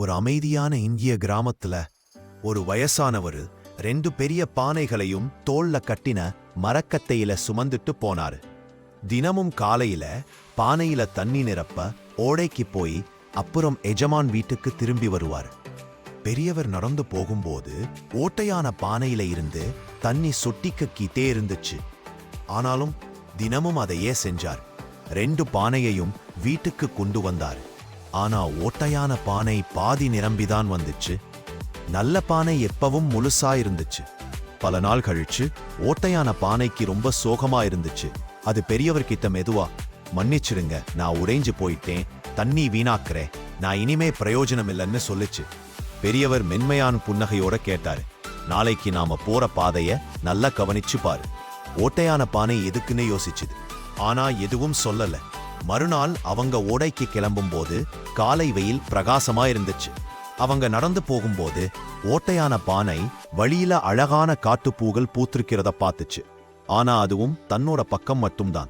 ஒரு அமைதியான இந்திய கிராமத்துல ஒரு வயசானவர் ரெண்டு பெரிய பானைகளையும் தோல்ல கட்டின மரக்கத்தையில சுமந்துட்டு போனாரு. தினமும் காலையில பானையில தண்ணி நிரப்ப ஓடைக்கு போய் அப்புறம் எஜமான் வீட்டுக்கு திரும்பி வருவார். பெரியவர் நடந்து போகும்போது ஓட்டையான பானையில இருந்து தண்ணி சொட்டிக்கிட்டே இருந்துச்சு. ஆனாலும் தினமும் அதையே செஞ்சார். ரெண்டு பானையையும் வீட்டுக்கு கொண்டு வந்தார். ஆனா ஓட்டையான பானை பாதி நிரம்பிதான் வந்துச்சு. நல்ல பானை எப்பவும் முழுசா இருந்துச்சு. பல நாள் கழிச்சு ஓட்டையான பானைக்கு ரொம்ப சோகமா இருந்துச்சு. அது பெரியவர்கிட்ட மெதுவா மன்னிச்சிருங்க நான் உடைஞ்சு போயிட்டேன். தண்ணி வீணாக்குறேன் நான் இனிமே பிரயோஜனம் இல்லைன்னு சொல்லுச்சு. பெரியவர் மென்மையான புன்னகையோட கேட்டாரு. நாளைக்கு நாம போற பாதைய நல்லா கவனிச்சு பாரு. ஓட்டையான பானை எதுக்குன்னு யோசிச்சுது. ஆனா எதுவும் சொல்லல. மறுநாள் அவங்க ஓடைக்கு கிளம்பும்போது காலை வெயில் பிரகாசமா இருந்துச்சு. அவங்க நடந்து போகும்போது ஓட்டையான பானை வழியில அழகான காட்டுப்பூகள் பூத்திருக்கிறத பார்த்துச்சு. ஆனா அதுவும் தன்னோட பக்கம் மட்டும்தான்.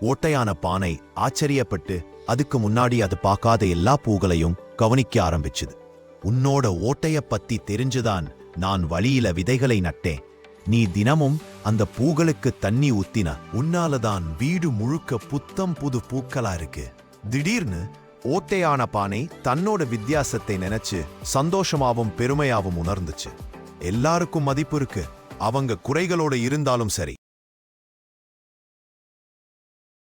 ஓட்டையான பானை ஆச்சரியப்பட்டு அதுக்கு முன்னாடி அது பார்க்காத எல்லா பூகளையும் கவனிக்க ஆரம்பிச்சுது. உன்னோட ஓட்டைய பத்தி தெரிஞ்சுதான் நான் வழியில விதைகளை நட்டேன். நீ தினமும் அந்த பூகளுக்கு தண்ணி ஊத்தின. உன்னாலதான் வீடு முழுக்க புத்தம் புது பூக்களா இருக்கு. திடீர்னு ஓட்டையான பானை தன்னோட வித்தியாசத்தை நினைச்சு சந்தோஷமாவும் பெருமையாவும் உணர்ந்துச்சு. எல்லாருக்கும் மதிப்பு இருக்கு. அவங்க குறைகளோட இருந்தாலும் சரி.